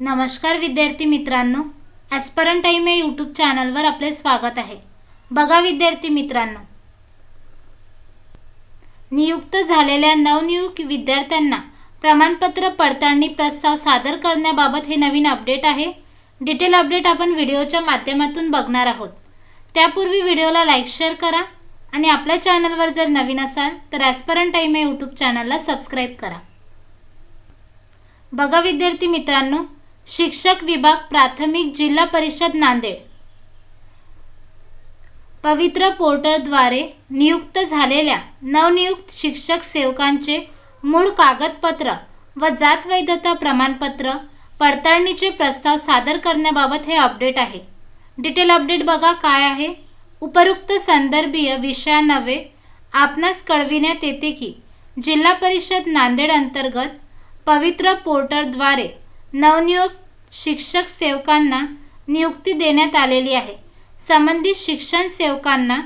नमस्कार विद्यार्थी मित्रांनो ॲस्परन टाईम या यूट्यूब चॅनलवर आपले स्वागत आहे. बघा विद्यार्थी मित्रांनो. नियुक्त झालेल्या नवनियुक्त विद्यार्थ्यांना प्रमाणपत्र पडताळणी प्रस्ताव सादर करण्याबाबत हे नवीन अपडेट आहे. डिटेल अपडेट आपण व्हिडिओच्या माध्यमातून बघणार आहोत. त्यापूर्वी व्हिडिओला लाईक शेअर करा आणि आपल्या चॅनलवर जर नवीन असाल तर ॲस्परन टाईम या यूट्यूब चॅनलला सबस्क्राईब करा. बघा विद्यार्थी मित्रांनो शिक्षक विभाग प्राथमिक जिल्हा परिषद नांदेड. पवित्र पोर्टलद्वारे नियुक्त झालेल्या नवनियुक्त शिक्षक सेवकांचे मूळ कागदपत्र व जात वैधता प्रमाणपत्र पडताळणीचे प्रस्ताव सादर करण्याबाबत हे अपडेट आहे. डिटेल अपडेट बघा काय आहे. उपरोक्त संदर्भीय विषयान्वये आपणास कळविण्यात येते की जिल्हा परिषद नांदेड अंतर्गत पवित्र पोर्टलद्वारे नवनियुक्त शिक्षक सेवकांना नियुक्ती देण्यात आलेली आहे. संबंधित शिक्षण सेवकांना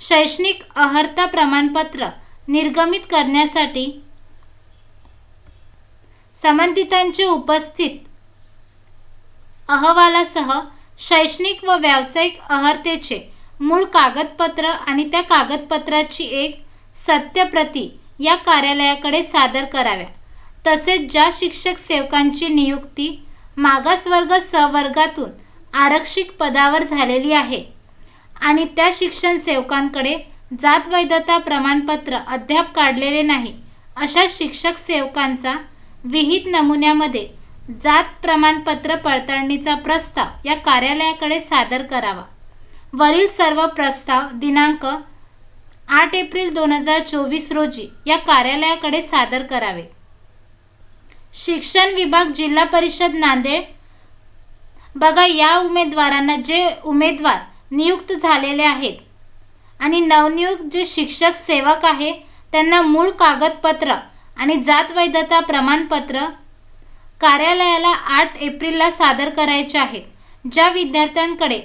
शैक्षणिक अर्हता प्रमाणपत्र निर्गमित करण्यासाठी संबंधितांचे उपस्थित अहवालासह शैक्षणिक व व्यावसायिक अर्हतेचे मूळ कागदपत्र आणि त्या कागदपत्राची एक सत्यप्रती या कार्यालयाकडे सादर कराव्या. तसेच ज्या शिक्षक सेवकांची नियुक्ती मागासवर्ग सवर्गातून आरक्षित पदावर झालेली आहे. आणि त्या शिक्षण सेवकांकडे जात वैधता प्रमाणपत्र अद्याप काढलेले नाही अशा शिक्षक सेवकांचा विहित नमुन्यामध्ये जात प्रमाणपत्र पडताळणीचा प्रस्ताव या कार्यालयाकडे सादर करावा. वरील सर्व प्रस्ताव दिनांक आठ एप्रिल दोन हजार चोवीस रोजी या कार्यालयाकडे सादर करावे. शिक्षण विभाग जिल्हा परिषद नांदेड. बघा या उमेदवारांना जे उमेदवार नियुक्त झालेले आहेत आणि नवनियुक्त जे शिक्षक सेवक आहे त्यांना मूळ कागदपत्र आणि जात वैधता प्रमाणपत्र कार्यालयाला आठ एप्रिलला सादर करायचे आहेत ज्या विद्यार्थ्यांकडे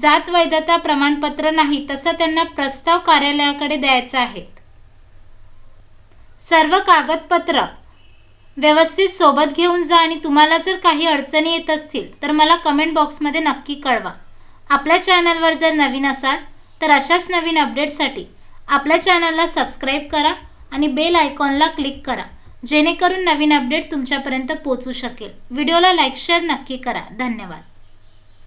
जात वैधता प्रमाणपत्र नाही तसं त्यांना प्रस्ताव कार्यालयाकडे द्यायचा आहे सर्व कागदपत्र व्यवस्थित सोबत घेऊन जा आणि तुम्हाला जर काही अडचणी येत असतील तर मला कमेंट बॉक्समध्ये नक्की कळवा. आपल्या चॅनलवर जर नवीन असाल तर अशाच नवीन अपडेटसाठी आपल्या चॅनलला सबस्क्राईब करा आणि बेल आयकॉनला क्लिक करा जेणेकरून नवीन अपडेट तुमच्यापर्यंत पोचू शकेल. व्हिडिओला लाईक शेअर नक्की करा. धन्यवाद.